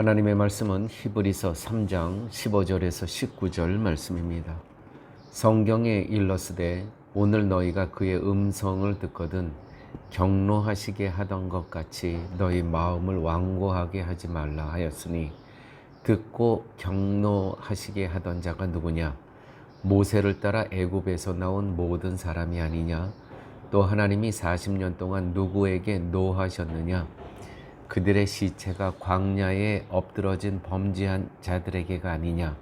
하나님의 말씀은 히브리서 3장 15절에서 19절 말씀입니다. 성경에 일러스되 오늘 너희가 그의 음성을 듣거든 경노하시게 하던 것 같이 너희 마음을 완고하게 하지 말라 하였으니 듣고 경노하시게 하던 자가 누구냐? 모세를 따라 애굽에서 나온 모든 사람이 아니냐? 또 하나님이 40년 동안 누구에게 노하셨느냐 그들의 시체가 광야에 엎드러진 범죄한 자들에게가 아니냐?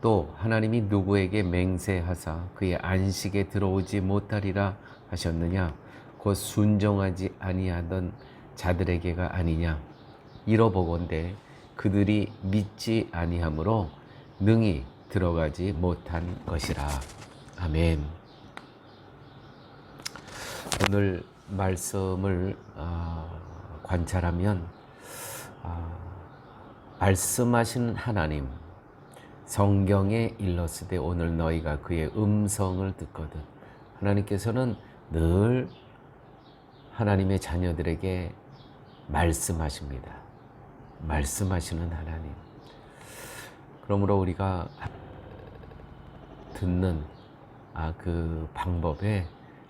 또 하나님이 누구에게 맹세하사 그의 안식에 들어오지 못하리라 하셨느냐? 곧 순종하지 아니하던 자들에게가 아니냐? 이러보건대 그들이 믿지 아니하므로 능히 들어가지 못한 것이라. 아멘. 오늘 말씀을 어, 관찰하면 어, 말씀하신 하나님 성경에 일렀으되 오늘 너희가 그의 음성을 듣거든 하나님께서는 늘 하나님의 자녀들에게 말씀하십니다. 말씀하시는 하나님. 그러므로 우리가 듣는 아, 그 방법에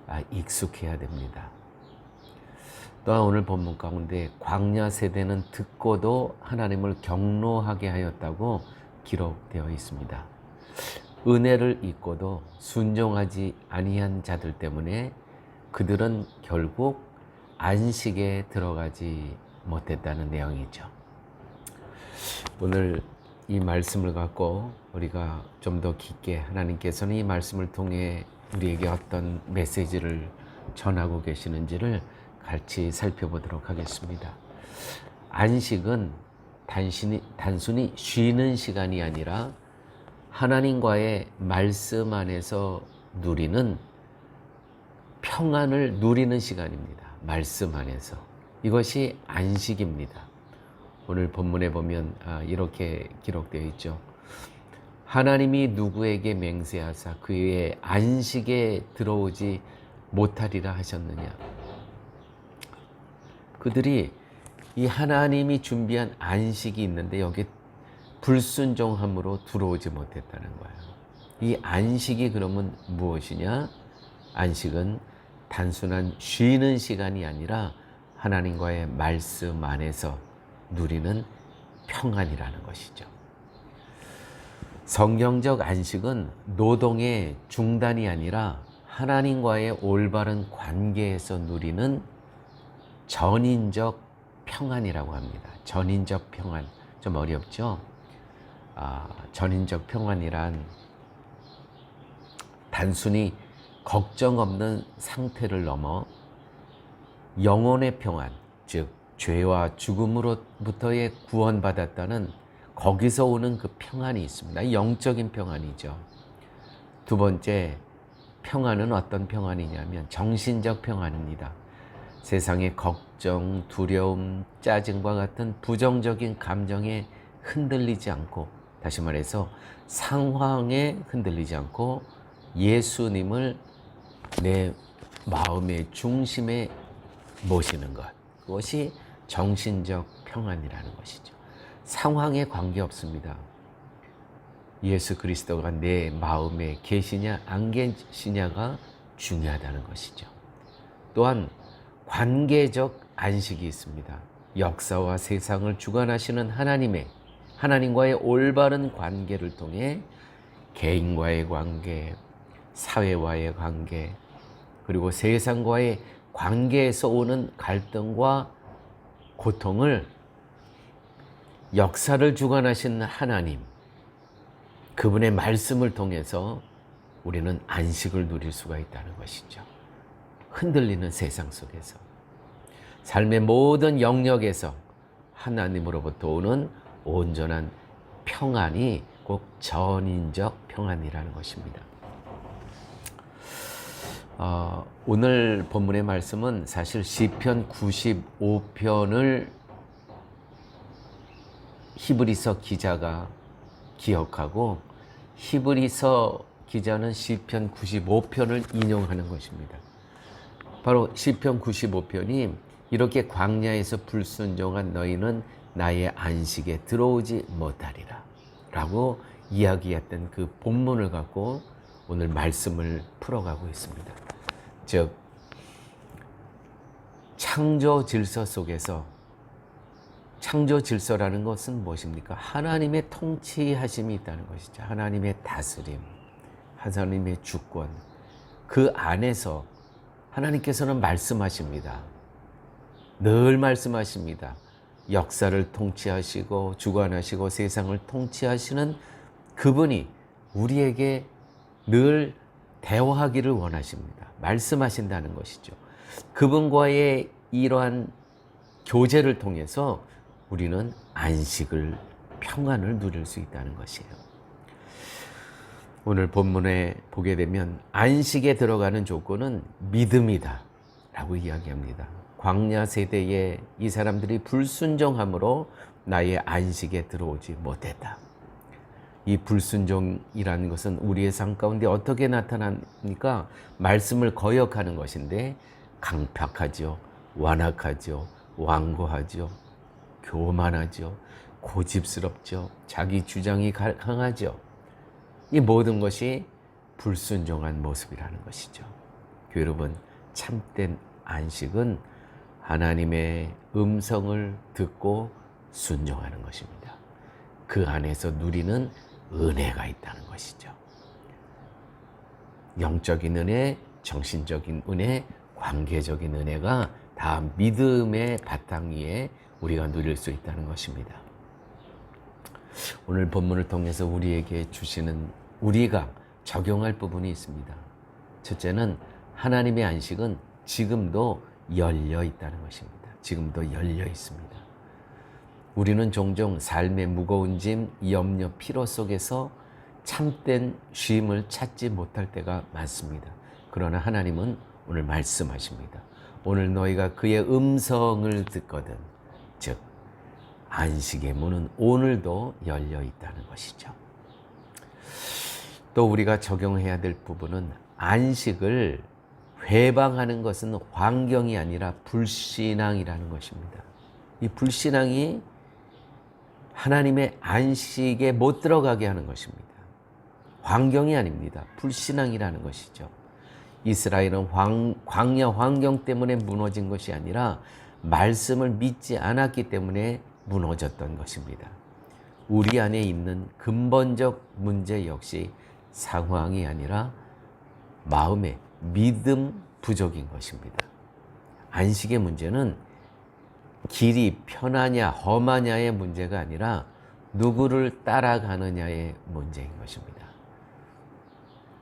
아, 익숙해야 됩니다. 또한 오늘 본문 가운데 광야 세대는 듣고도 하나님을 경노하게 하였다고 기록되어 있습니다. 은혜를 잊고도 순종하지 아니한 자들 때문에 그들은 결국 안식에 들어가지 못했다는 내용이죠. 오늘 이 말씀을 갖고 우리가 좀 더 깊게 하나님께서는 이 말씀을 통해 우리에게 어떤 메시지를 전하고 계시는지를 같이 살펴보도록 하겠습니다. 안식은 단순히, 단순히 쉬는 시간이 아니라 하나님과의 말씀 안에서 누리는 평안을 누리는 시간입니다. 말씀 안에서. 이것이 안식입니다. 오늘 본문에 보면 아, 이렇게 기록되어 있죠. 하나님이 누구에게 맹세하사 그의 안식에 들어오지 못하리라 하셨느냐. 그들이 이 하나님이 준비한 안식이 있는데 여기 불순종함으로 들어오지 못했다는 거예요. 이 안식이 그러면 무엇이냐? 안식은 단순한 쉬는 시간이 아니라 하나님과의 말씀 안에서 누리는 평안이라는 것이죠. 성경적 안식은 노동의 중단이 아니라 하나님과의 올바른 관계에서 누리는 전인적 평안이라고 합니다. 전인적 평안. 좀 어렵죠? 아, 전인적 평안이란 단순히 걱정 없는 상태를 넘어 영혼의 평안, 즉, 죄와 죽음으로부터의 구원받았다는 거기서 오는 그 평안이 있습니다. 영적인 평안이죠. 두 번째, 평안은 어떤 평안이냐면 정신적 평안입니다. 세상의 걱정, 두려움, 짜증과 같은 부정적인 감정에 흔들리지 않고, 다시 말해서 상황에 흔들리지 않고 예수님을 내 마음의 중심에 모시는 것. 그것이 정신적 평안이라는 것이죠. 상황에 관계 없습니다. 예수 그리스도가 내 마음에 계시냐 안 계시냐가 중요하다는 것이죠. 또한 관계적 안식이 있습니다. 역사와 세상을 주관하시는 하나님의 하나님과의 올바른 관계를 통해 개인과의 관계, 사회와의 관계, 그리고 세상과의 관계에서 오는 갈등과 고통을 역사를 주관하신 하나님, 그분의 말씀을 통해서 우리는 안식을 누릴 수가 있다는 것이죠. 흔들리는 세상 속에서. 삶의 모든 영역에서 하나님으로부터 오는 온전한 평안이 꼭 전인적 평안이라는 것입니다. 어, 오늘 본문의 말씀은 사실 시편 95편을 히브리서 기자가 기억하고 히브리서 기자는 시편 95편을 인용하는 것입니다. 바로 시편 95편이 이렇게 광야에서 불순종한 너희는 나의 안식에 들어오지 못하리라. 라고 이야기했던 그 본문을 갖고 오늘 말씀을 풀어가고 있습니다. 즉, 창조 질서 속에서 창조 질서라는 것은 무엇입니까? 하나님의 통치하심이 있다는 것이죠. 하나님의 다스림, 하나님의 주권. 그 안에서 하나님께서는 말씀하십니다. 늘 말씀하십니다. 역사를 통치하시고 주관하시고 세상을 통치하시는 그분이 우리에게 늘 대화하기를 원하십니다. 말씀하신다는 것이죠. 그분과의 이러한 교제를 통해서 우리는 안식을 평안을 누릴 수 있다는 것이에요. 오늘 본문에 보게 되면 안식에 들어가는 조건은 믿음이다 라고 이야기합니다. 광야 세대에 이 사람들이 불순종함으로 나의 안식에 들어오지 못했다. 이 불순종이라는 것은 우리의 삶 가운데 어떻게 나타납니까? 말씀을 거역하는 것인데 강팍하죠. 완악하죠. 완고하죠. 교만하죠. 고집스럽죠. 자기 주장이 강하죠. 이 모든 것이 불순종한 모습이라는 것이죠. 여러분, 참된 안식은 하나님의 음성을 듣고 순종하는 것입니다. 그 안에서 누리는 은혜가 있다는 것이죠. 영적인 은혜, 정신적인 은혜, 관계적인 은혜가 다 믿음의 바탕 위에 우리가 누릴 수 있다는 것입니다. 오늘 본문을 통해서 우리에게 주시는 우리가 적용할 부분이 있습니다. 첫째는 하나님의 안식은 지금도 열려 있다는 것입니다. 지금도 열려 있습니다. 우리는 종종 삶의 무거운 짐, 염려, 피로 속에서 참된 쉼을 찾지 못할 때가 많습니다. 그러나 하나님은 오늘 말씀하십니다. 오늘 너희가 그의 음성을 듣거든. 즉, 안식의 문은 오늘도 열려 있다는 것이죠. 또 우리가 적용해야 될 부분은 안식을 회방하는 것은 환경이 아니라 불신앙이라는 것입니다. 이 불신앙이 하나님의 안식에 못 들어가게 하는 것입니다. 환경이 아닙니다. 불신앙이라는 것이죠. 이스라엘은 황, 광야 환경 때문에 무너진 것이 아니라 말씀을 믿지 않았기 때문에 무너졌던 것입니다. 우리 안에 있는 근본적 문제 역시 상황이 아니라 마음의 믿음 부족인 것입니다. 안식의 문제는 길이 편하냐 험하냐의 문제가 아니라 누구를 따라가느냐의 문제인 것입니다.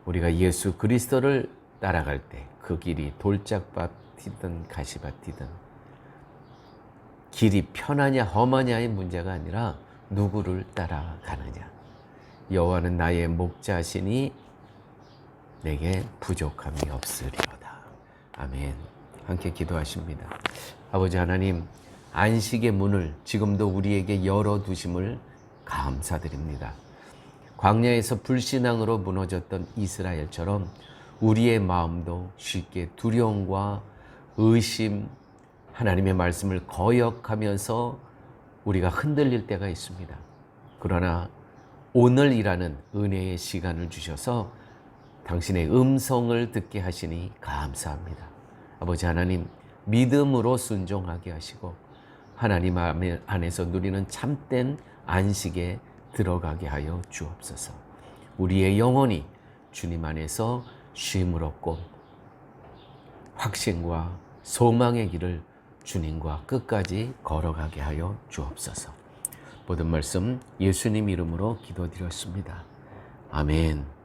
우리가 예수 그리스도를 따라갈 때 그 길이 돌짝밭이든 가시밭이든 길이 편하냐 험하냐의 문제가 아니라 누구를 따라가느냐. 여호와는 나의 목자시니 내게 부족함이 없으리로다. 아멘. 함께 기도하십니다. 아버지 하나님, 안식의 문을 지금도 우리에게 열어 두심을 감사드립니다. 광야에서 불신앙으로 무너졌던 이스라엘처럼 우리의 마음도 쉽게 두려움과 의심, 하나님의 말씀을 거역하면서 우리가 흔들릴 때가 있습니다. 그러나 오늘이라는 은혜의 시간을 주셔서 당신의 음성을 듣게 하시니 감사합니다. 아버지 하나님, 믿음으로 순종하게 하시고 하나님 안에서 누리는 참된 안식에 들어가게 하여 주옵소서. 우리의 영혼이 주님 안에서 쉼을 얻고 확신과 소망의 길을 주님과 끝까지 걸어가게 하여 주옵소서. 모든 말씀 예수님 이름으로 기도드렸습니다. 아멘.